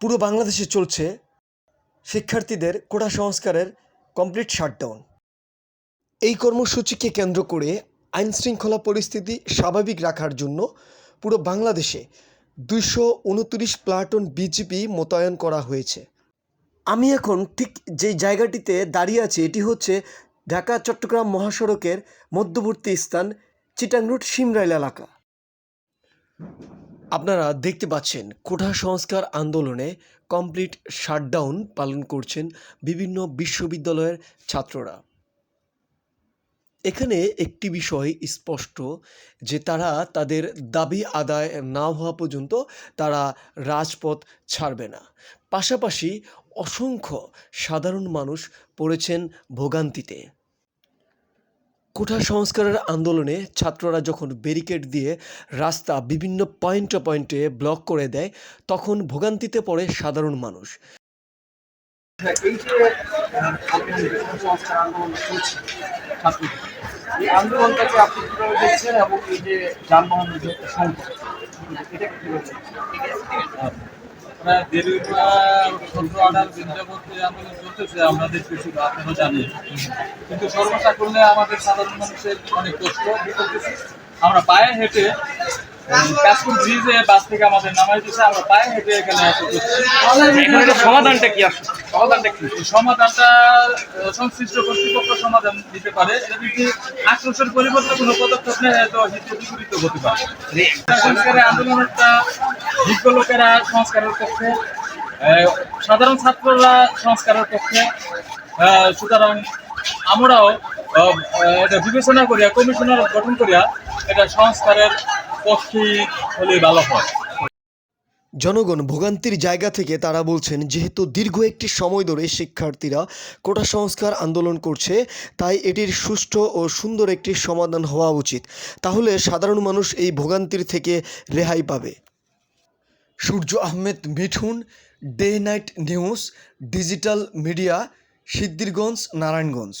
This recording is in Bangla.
পুরো বাংলাদেশে চলছে শিক্ষার্থীদের কোটা সংস্কারের কমপ্লিট শাটডাউন এই কর্মসূচিকে কেন্দ্র করে আইন শৃঙ্খলা পরিস্থিতি স্বাভাবিক রাখার জন্য পুরো বাংলাদেশে দুইশো উনত্রিশ প্লাটুন বিজিপি মোতায়েন করা হয়েছে। আমি এখন ঠিক যেই জায়গাটিতে দাঁড়িয়ে আছি, এটি হচ্ছে ঢাকা, চট্টগ্রাম মহাসড়কের মধ্যবর্তী স্থান চিটাং রোড সিমরাইল এলাকা। আপনারা দেখতে পাচ্ছেন কোঠা সংস্কার আন্দোলনে কমপ্লিট শাটডাউন পালন করছেন বিভিন্ন বিশ্ববিদ্যালয়ের ছাত্ররা। এখানে একটি বিষয় স্পষ্ট যে তারা তাদের দাবি আদায় না হওয়া পর্যন্ত তারা রাজপথ ছাড়বে না। পাশাপাশি অসংখ্য সাধারণ মানুষ পড়েছেন ভোগান্তিতে। কোঠা সংস্কারের আন্দোলনে ছাত্ররা যখন ব্যারিকেড দিয়ে রাস্তা বিভিন্ন পয়েন্টে পয়েন্টে ব্লক করে দেয়, তখন ভোগান্তিতে পড়ে সাধারণ মানুষ। আন্দোলনটাকে আপনি দেখছেন এবং এই যে এটা সতেরো আঠারো চলতেছে আপনারা জানেন। কিন্তু সর্বসা করলে আমাদের সাধারণ মানুষের অনেক কষ্ট করতেছে? আমরা পায়ে হেঁটে কাশপুর ব্রিজে বাস থেকে আমাদের নামাই দিয়েছে আমরা পায়ে হেঁটে এখানে সমাধানটা কি আসছে সমাধানটা কি? সমাধানটা সংশ্লিষ্ট কর্তৃপক্ষ সমাধান দিতে পারে। এটা যদি আক্রোশের পরিবর্তে কোনো পদক্ষেপ নেয় তো হিতে বিপরীত হতে পারে। সংস্কারের আন্দোলনটা বিজ্ঞ লোকেরা সংস্কারের পক্ষে সাধারণ ছাত্ররা সংস্কারের পক্ষে সুতরাং আমরাও এটা বিবেচনা করিয়া, কমিশনার গঠন করিয়া এটা সংস্কারের পক্ষে হলে ভালো হয়। জনগণ ভোগান্তির জায়গা থেকে তারা বলছেন, যেহেতু দীর্ঘ একটি সময় ধরে শিক্ষার্থীরা কোটা সংস্কার আন্দোলন করছে, তাই এটির সুষ্ঠু ও সুন্দর একটি সমাধান হওয়া উচিত। তাহলে সাধারণ মানুষ এই ভোগান্তির থেকে রেহাই পাবে। Surya Ahmed Mithun day night news digital media Siddhirganj Narayanganj.